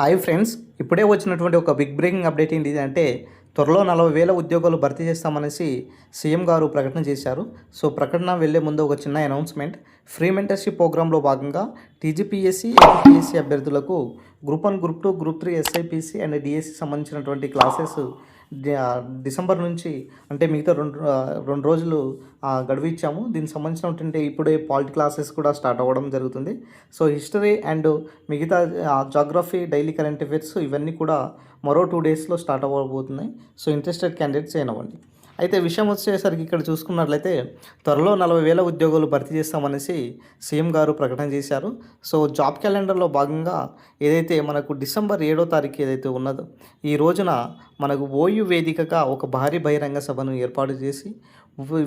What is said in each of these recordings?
Hi friends ఇప్పుడే వచ్చినటువంటి ఒక బిగ్ బ్రేకింగ్ అప్డేట్ ఏంటి అంటే త్వరలో నలభై వేల ఉద్యోగాలు భర్తీ చేస్తామనేసి సీఎం గారు ప్రకటన చేశారు. సో ప్రకటన వెళ్ళే ముందు ఒక చిన్న అనౌన్స్మెంట్. ఫ్రీ మెంటర్షిప్ ప్రోగ్రాంలో భాగంగా టీజీపీఎస్సీ ఎంపీఎస్సీ అభ్యర్థులకు group one group two group three SIPC and DSC సంబంధించినటువంటి క్లాసెస్ డిసెంబర్ నుంచి అంటే మిగతా రెండు రెండు రోజులు గడువు ఇచ్చాము. దీనికి సంబంధించినటువంటి ఇప్పుడే పాలిటీ క్లాసెస్ కూడా స్టార్ట్ అవ్వడం జరుగుతుంది. సో హిస్టరీ అండ్ మిగతా జాగ్రఫీ డైలీ కరెంట్ అఫైర్స్ ఇవన్నీ కూడా మరో టూ డేస్లో స్టార్ట్ అవ్వబోతున్నాయి. సో ఇంట్రెస్టెడ్ క్యాండిడేట్స్ అయినవ్వండి అయితే విషయం వచ్చేసరికి ఇక్కడ చూసుకున్నట్లయితే త్వరలో నలభై వేల ఉద్యోగాలు భర్తీ చేస్తామనేసి సీఎం గారు ప్రకటన చేశారు. సో జాబ్ క్యాలెండర్లో భాగంగా ఏదైతే మనకు డిసెంబర్ ఏడో తారీఖు ఏదైతే ఉన్నదో ఈ రోజున మనకు ఓయు వేదికగా ఒక భారీ బహిరంగ సభను ఏర్పాటు చేసి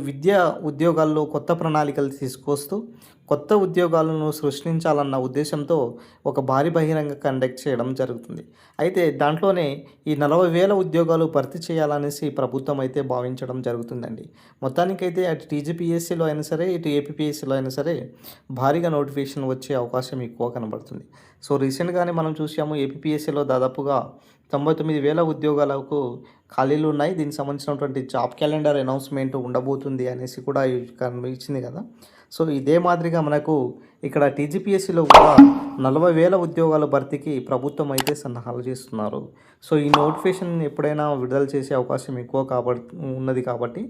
విద్యా ఉద్యోగాల్లో కొత్త ప్రణాళికలు తీసుకొస్తూ కొత్త ఉద్యోగాలను సృష్టించాలన్న ఉద్దేశంతో ఒక భారీ బహిరంగ కండక్ట్ చేయడం జరుగుతుంది. అయితే దాంట్లోనే ఈ నలభై వేల ఉద్యోగాలు భర్తీ చేయాలనేసి ప్రభుత్వం అయితే భావించడం జరుగుతుందండి. మొత్తానికైతే అటు టీజీపీఎస్సీలో అయినా సరే ఇటు ఏపీపీఎస్సీలో అయినా సరే భారీగా నోటిఫికేషన్ వచ్చే అవకాశం ఎక్కువ కనబడుతుంది. సో రీసెంట్గానే మనం చూసాము ఏపీపీఎస్సీలో దాదాపుగా తొంభై తొమ్మిది వేల ఉద్యోగాలకు ఖాళీలు ఉన్నాయి. దీనికి సంబంధించినటువంటి జాబ్ క్యాలెండర్ అనౌన్స్మెంట్ ఉండబోతుంది అనేసి కూడా కనిపించింది కదా. సో ఇదే మాదిరిగా మనకు ఇక్కడ టీజీపీఎస్సీలో కూడా నలభై వేల ఉద్యోగాల భర్తీకి ప్రభుత్వం అయితే సన్నాహాలు చేస్తున్నారు. సో ఈ నోటిఫికేషన్ ఎప్పుడైనా విడుదల చేసే అవకాశం ఎక్కువ కాబట్టి ఉన్నది కాబట్టి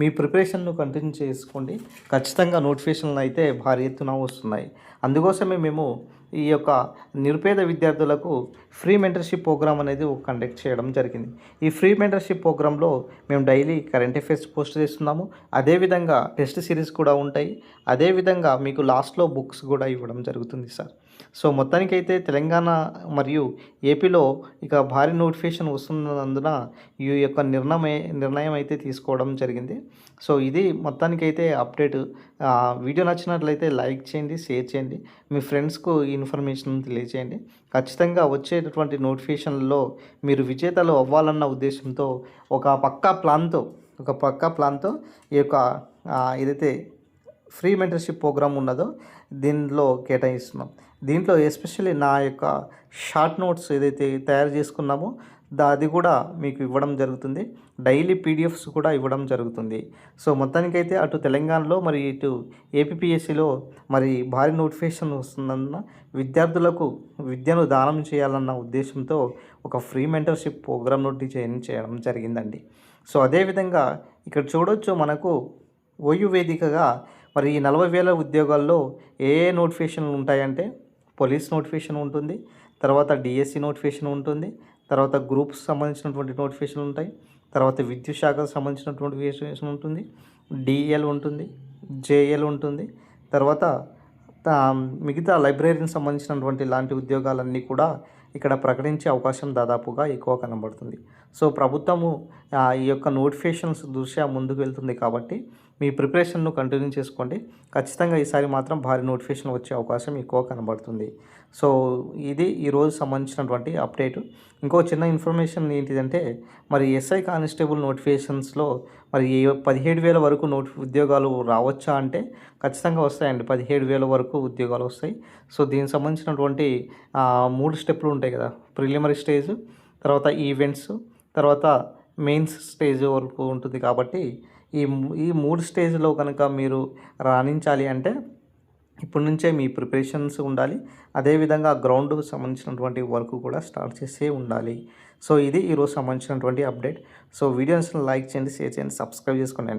మీ ప్రిపరేషన్ను కంటిన్యూ చేసుకోండి. ఖచ్చితంగా నోటిఫికేషన్లు అయితే భారీ ఎత్తున వస్తున్నాయి. అందుకోసమే మేము ఈ యొక్క నిరుపేద విద్యార్థులకు ఫ్రీ మెంటర్షిప్ ప్రోగ్రామ్ అనేది కండక్ట్ చేయడం జరిగింది. ఈ ఫ్రీ మెంటర్షిప్ ప్రోగ్రాంలో మేము డైలీ కరెంట్ అఫైర్స్ పోస్ట్ చేస్తున్నాము. అదేవిధంగా టెస్ట్ సిరీస్ కూడా ఉంటాయి. అదేవిధంగా మీకు లాస్ట్లో బుక్స్ కూడా ఇవ్వడం జరుగుతుంది సార్. సో మొత్తానికైతే తెలంగాణ మరియు ఏపీలో ఇక భారీ నోటిఫికేషన్ వస్తున్నందున ఈ యొక్క నిర్ణయం నిర్ణయం అయితే తీసుకోవడం జరిగింది. సో ఇది మొత్తానికైతే అప్డేట్. వీడియో నచ్చినట్లయితే లైక్ చేయండి షేర్ చేయండి. మీ ఫ్రెండ్స్కు ఈ ఇన్ఫర్మేషన్ తెలియజేయండి ఖచ్చితంగా వచ్చేటటువంటి నోటిఫికేషన్లలో మీరు విజేతలు అవ్వాలన్న ఉద్దేశంతో ఒక పక్కా ప్లాన్తో ఒక పక్కా ప్లాన్తో ఈ యొక్క ఏదైతే ఫ్రీ మెంటర్షిప్ ప్రోగ్రామ్ ఉన్నదో దీనిలో కేటాయిస్తున్నాం. దీంట్లో ఎస్పెషల్లీ నా యొక్క షార్ట్ నోట్స్ ఏదైతే తయారు చేసుకున్నామో దా అది కూడా మీకు ఇవ్వడం జరుగుతుంది. డైలీ పీడిఎఫ్స్ కూడా ఇవ్వడం జరుగుతుంది. సో మొత్తానికైతే అటు తెలంగాణలో మరి ఇటు ఏపీఎస్సిలో మరి భారీ నోటిఫికేషన్ వస్తుందన్న విద్యార్థులకు విద్యను దానం చేయాలన్న ఉద్దేశంతో ఒక ఫ్రీ మెంటర్షిప్ ప్రోగ్రామ్ నోటి చేయడం చేయడం జరిగిందండి. సో అదేవిధంగా ఇక్కడ చూడొచ్చు మనకు ఓయు వేదికగా మరి ఈ నలభై వేల ఉద్యోగాల్లో ఏ ఏ నోటిఫికేషన్లు ఉంటాయంటే పోలీస్ నోటిఫికేషన్ ఉంటుంది తర్వాత డిఎస్సి నోటిఫికేషన్ ఉంటుంది తర్వాత గ్రూప్స్ సంబంధించినటువంటి నోటిఫికేషన్ ఉంటాయి తర్వాత విద్యుత్ శాఖకు సంబంధించినటువంటి నోటిఫికేషన్ ఉంటుంది డిఎల్ ఉంటుంది జేఎల్ ఉంటుంది తర్వాత మిగతా లైబ్రరీకి సంబంధించినటువంటి ఇలాంటి ఉద్యోగాలన్నీ కూడా ఇక్కడ ప్రకటించే అవకాశం దాదాపుగా ఎక్కువ కనబడుతుంది. సో ప్రభుత్వము ఈ యొక్క నోటిఫికేషన్స్ దృష్ట్యా ముందుకు వెళ్తుంది కాబట్టి మీ ప్రిపరేషన్ను కంటిన్యూ చేసుకోండి. ఖచ్చితంగా ఈసారి మాత్రం భారీ నోటిఫికేషన్ వచ్చే అవకాశం ఎక్కువ కనబడుతుంది. సో ఇది ఈరోజు సంబంధించినటువంటి అప్డేట్. ఇంకో చిన్న ఇన్ఫర్మేషన్ ఏంటిదంటే మరి ఎస్ఐ కానిస్టేబుల్ నోటిఫికేషన్స్లో మరి ఏ పదిహేడు వేల వరకు నోటి ఉద్యోగాలు రావచ్చా అంటే ఖచ్చితంగా వస్తాయండి. పదిహేడు వేల వరకు ఉద్యోగాలు వస్తాయి. సో దీనికి సంబంధించినటువంటి మూడు స్టెప్లు ఉంటాయి. కదా. ప్రిలిమరీ స్టేజ్ తర్వాత ఈవెంట్స్ తర్వాత మెయిన్స్ స్టేజ్ వరకు ఉంటుంది కాబట్టి ఈ ఈ మూడు స్టేజ్లో కనుక మీరు రాణించాలి అంటే ఇప్పటి నుంచే మీ ప్రిపరేషన్స్ ఉండాలి. అదేవిధంగా గ్రౌండ్కు సంబంధించినటువంటి వర్క్ కూడా స్టార్ట్ చేసే ఉండాలి. సో ఇది ఈరోజు సంబంధించినటువంటి అప్డేట్. సో వీడియోస్ని లైక్ చేయండి షేర్ చేయండి సబ్స్క్రైబ్ చేసుకోండి